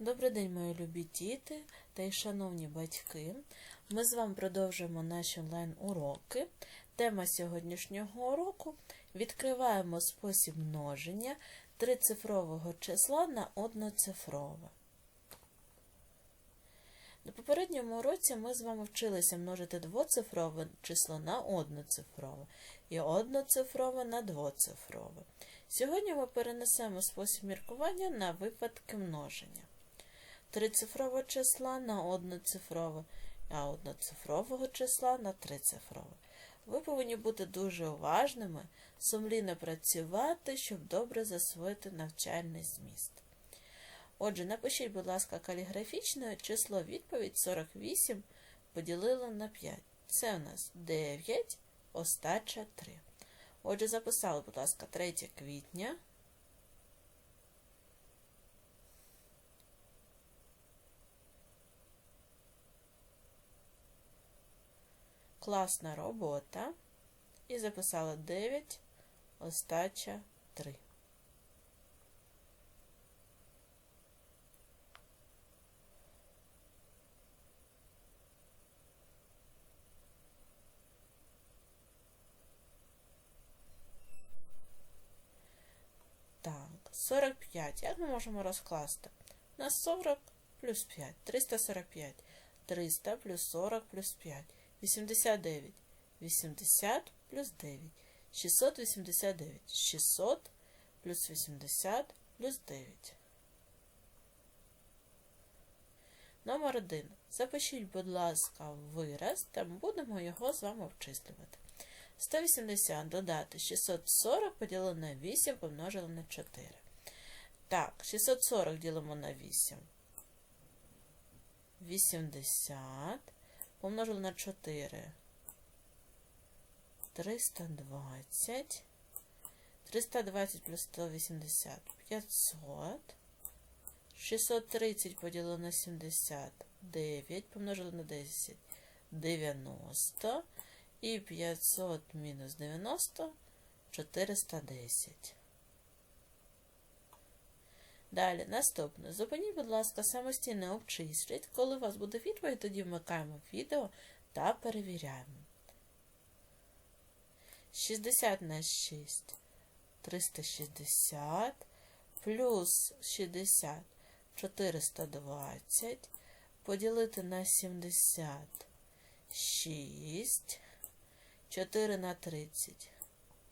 Добрий день, мої любі діти та й шановні батьки. Ми з вами продовжуємо наші онлайн-уроки. Тема сьогоднішнього уроку відкриваємо спосіб множення трицифрового числа на одноцифрове. На попередньому уроці ми з вами вчилися множити двоцифрове число на одноцифрове і одноцифрове на двоцифрове. Сьогодні ми перенесемо спосіб міркування на випадки множення. Трицифрового числа на одноцифрове, а одноцифрового числа на трицифрове. Ви повинні бути дуже уважними, сумлінно працювати, щоб добре засвоїти навчальний зміст. Отже, напишіть, будь ласка, каліграфічне число відповідь 48 поділили на 5. Це у нас 9, остача 3. Отже, записали, будь ласка, 3 квітня. Класна робота. І записала 9, остача 3. Так, 45. Як ми можемо розкласти? На 40 плюс 5. 345. 300 плюс 40 плюс 5. 89. 80 плюс 9. 689. 600 плюс 80 плюс 9. Номер 1. Запишіть, будь ласка, вираз, та ми будемо його з вами обчислювати. 180 додати 640 поділили на 8 помножили на 4. Так, 640 ділимо на 8. 80 помножили на 4. 320. 320 плюс 180 500. 630 поділили на 70 9, помножили на 10 90. І 500 мінус 90 410. Далі, наступне. Зупиніть, будь ласка, самостійно обчисліть. Коли у вас буде відповідь, тоді вмикаємо відео та перевіряємо. 60 на 6 360 плюс 60 420 поділити на 70 6 4 на 30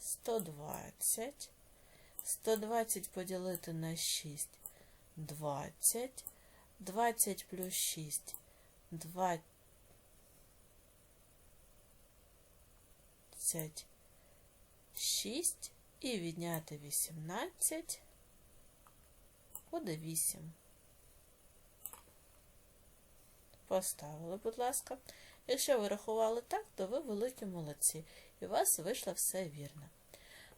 120 120 поділити на 6 20 20 плюс 6 26 і відняти 18 буде 8. Поставили, будь ласка. Якщо ви рахували так, то ви великі молодці, і у вас вийшло все вірно.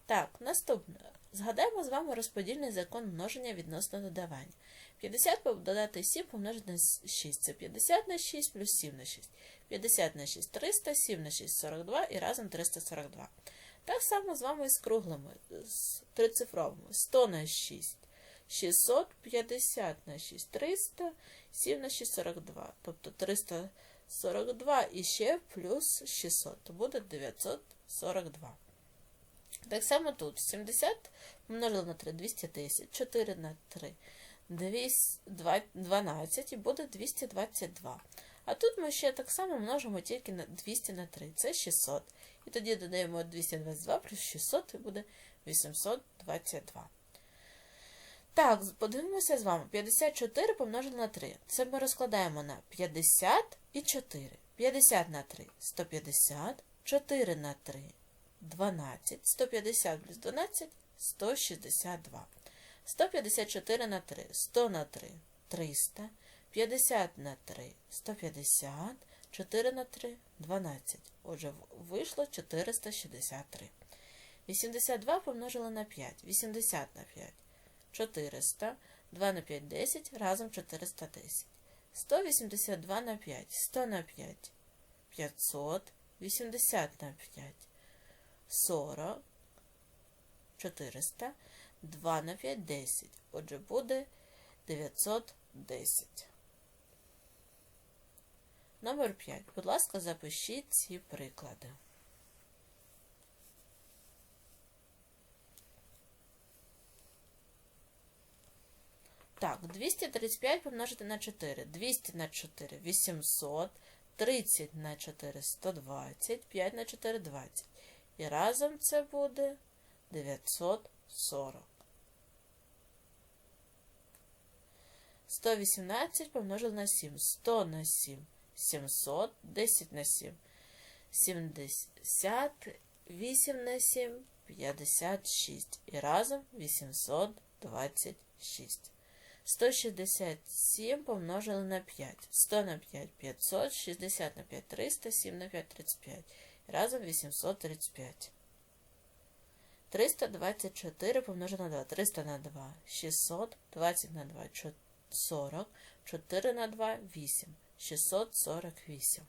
Так, наступне. Згадаємо з вами розподільний закон множення відносно додавання. 50 додати 7 помножити на 6. Це 50 на 6 плюс 7 на 6. 50 на 6 300, 7 на 6 42 і разом 342. Так само з вами з круглими, з трицифровими. 100 на 6 650 на 6 300, 7 на 6 42. Тобто 342 і ще плюс 600, то буде 942. Так само тут 70 помножили на 3 210, 4 на 3 12 і буде 222. А тут ми ще так само множимо тільки на 200 на 3, це 600. І тоді додаємо 222 плюс 600 і буде 822. Так, подивимося з вами. 54 помножили на 3. Це ми розкладаємо на 50 і 4. 50 на 3 150, 4 на 3 12, 150 плюс 12 162. 154 на 3, 100 на 3 300, 50 на 3 150, 4 на 3 12. Отже, вийшло 463. 82 помножили на 5, 80 на 5. 400, 2 на 5 10, разом 410. 182 на 5, 100 на 5, 500, 80 на 5, 40, 400, 2 на 5 10. Отже, буде 10. Номер 5. Будь ласка, запишіть ці приклади. Так, 235 помножити на 4. 200 на 4 800, 30 на 4 120, 5 на 4 20. І разом це буде 940. 118 помножити на 7. 100 на 7. 700, 10 на 7. 70, 8 на 7, 56. І разом 826. 167 помножили на 5. 100 на 5 500, 60 на 5 300, 7 на 5 35. Разом 835. 324 помножити на 2. 300 на 2 600, 20 на 2 40, 4 на 2 8. 648.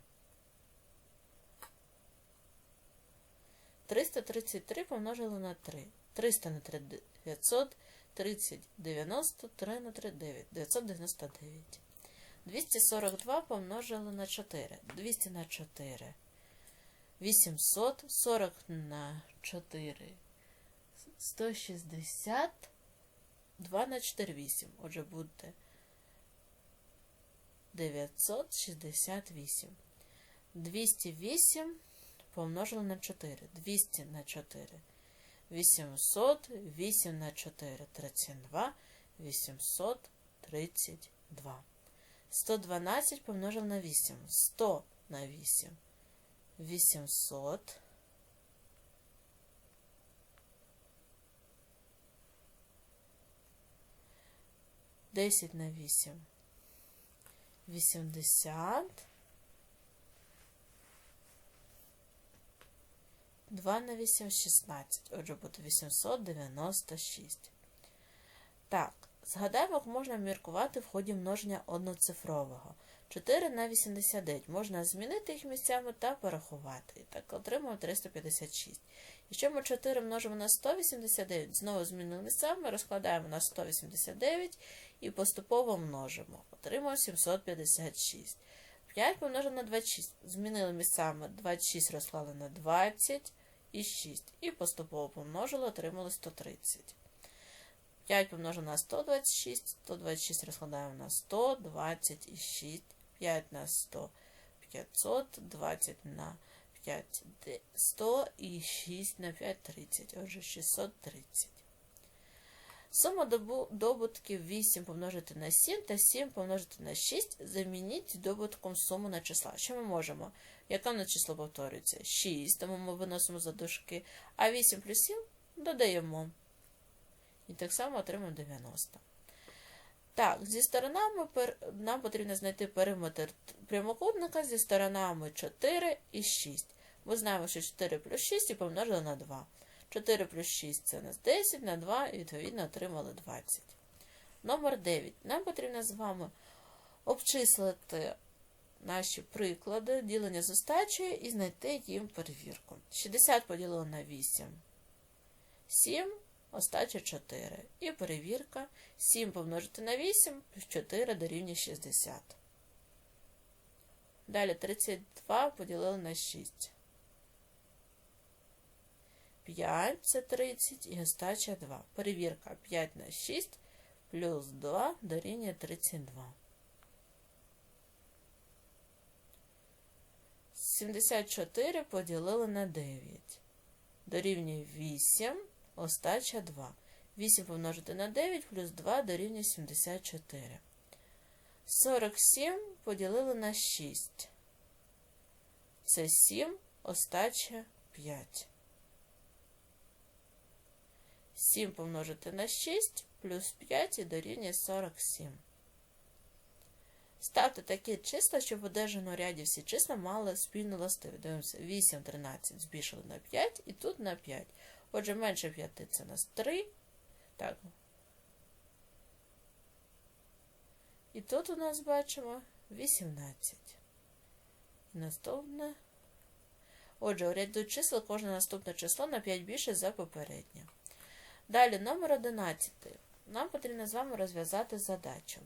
333 помножили на 3. 300 на 3 900, 30, 90, 3 на 3 9. 999. 242 помножили на 4. 200 на 4. 800, 40 на 4. 160. 2 на 4 8. Отже, буде 968. 208 помножили на 4. 200 на 4. 800, 8 на 4, 32, 832. 112 помножили на 8. 100 на 8. 800. 10 на 8. 80. 2 на 8 16. Отже, буде 896. Так, згадаємо, як можна міркувати в ході множення одноцифрового. 4 на 89. Можна змінити їх місцями та порахувати. І так, отримаємо 356. Якщо ми 4 множимо на 189, знову змінили місцями, розкладаємо на 189 і поступово множимо. Отримаємо 756. 5 помножимо на 26. Змінили місцями 26 розклали на 20 і 6. І поступово помножили, отримали 130. 5 помножимо на 126, 126 розкладаємо на 100, 26, 5 на 100, 500, 20 на 5, 100 і 6 на 5, 30. Отже, 630. Сума добутків 8 помножити на 7 та 7 помножити на 6 замініть добутком суму на числа. Що ми можемо? Яке на число повторюється? 6, тому ми виносимо за дужки, а 8 плюс 7 додаємо. І так само отримаємо 90. Так, зі сторонами нам потрібно знайти периметр прямокутника зі сторонами 4 і 6. Ми знаємо, що 4 плюс 6 і помножили на 2. 4 плюс 6 це у нас 10 на 2 і відповідно отримали 20. Номер 9. Нам потрібно з вами обчислити наші приклади, ділення з остачею і знайти їм перевірку. 60 поділили на 8. 7, остача 4. І перевірка 7 помножити на 8 плюс 4 дорівнює 60. Далі 32 поділили на 6. 5 це 30 і остача 2. Перевірка 5 на 6 плюс 2 дорівнює 32. 74 поділили на 9. Дорівнює 8, остача 2. 8 помножити на 9 плюс 2 дорівнює 74. 47 поділили на 6. Це 7, остача 5. 7 помножити на 6 плюс 5 і дорівнює 47. Ставте такі числа, щоб в одержаному ряді всі числа мали спільну властивість. Дивимося, 8, 13 збільшили на 5 і тут на 5. Отже, менше 5 це у нас 3. Так. І тут у нас бачимо 18. І наступне. Отже, у ряду чисел кожне наступне число на 5 більше за попереднє. Далі, номер 11. Нам потрібно з вами розв'язати задачу.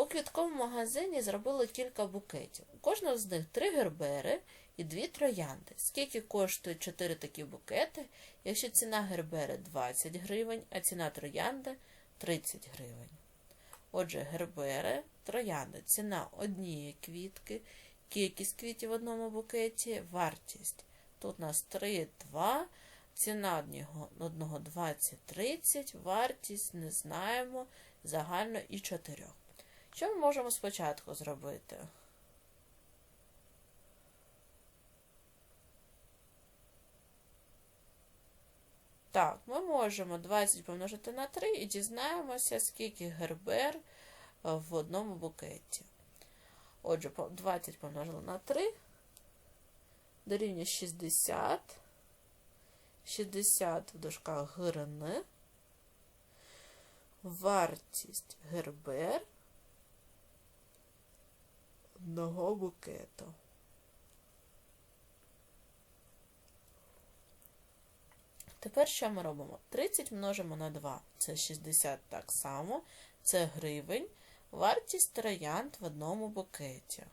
У квітковому магазині зробили кілька букетів. У кожного з них три гербери і дві троянди. Скільки коштують чотири такі букети, якщо ціна гербери 20 гривень, а ціна троянди 30 гривень. Отже, гербери, троянди, ціна однієї квітки, кількість квітів в одному букеті, вартість. Тут у нас 3, 2, ціна одного, одного 20, 30, вартість не знаємо, загально і 4. Що ми можемо спочатку зробити? Так, ми можемо 20 помножити на 3 і дізнаємося, скільки гербер е, в одному букеті. Отже, 20 помножили на 3 дорівнює 60. 60 в дужках грн. Вартість гербер одного букету. Тепер що ми робимо? 30 множимо на 2. Це 60 так само. Це гривень. Вартість троянд в одному букеті.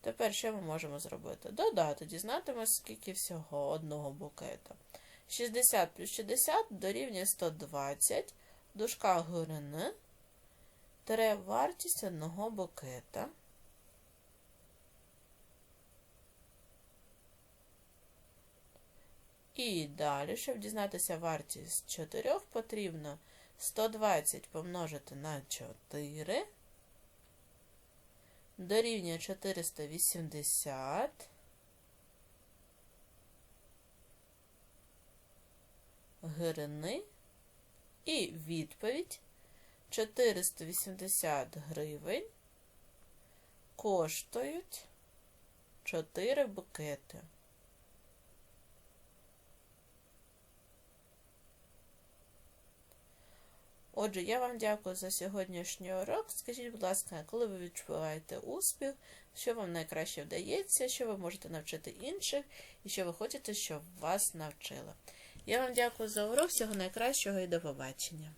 Тепер що ми можемо зробити? Додати, дізнатимось, скільки всього одного букета. 60 плюс 60 дорівнює 120, дужка ГРН, тере вартість одного букета. І далі, щоб дізнатися вартість 4, потрібно 120 помножити на 4, дорівнює 480. Гривни. І відповідь 480 гривень коштують 4 букети. Отже, я вам дякую за сьогоднішній урок. Скажіть, будь ласка, коли ви відчуваєте успіх, що вам найкраще вдається, що ви можете навчити інших, і що ви хочете, щоб вас навчили. Я вам дякую за урок, всього найкращого і до побачення.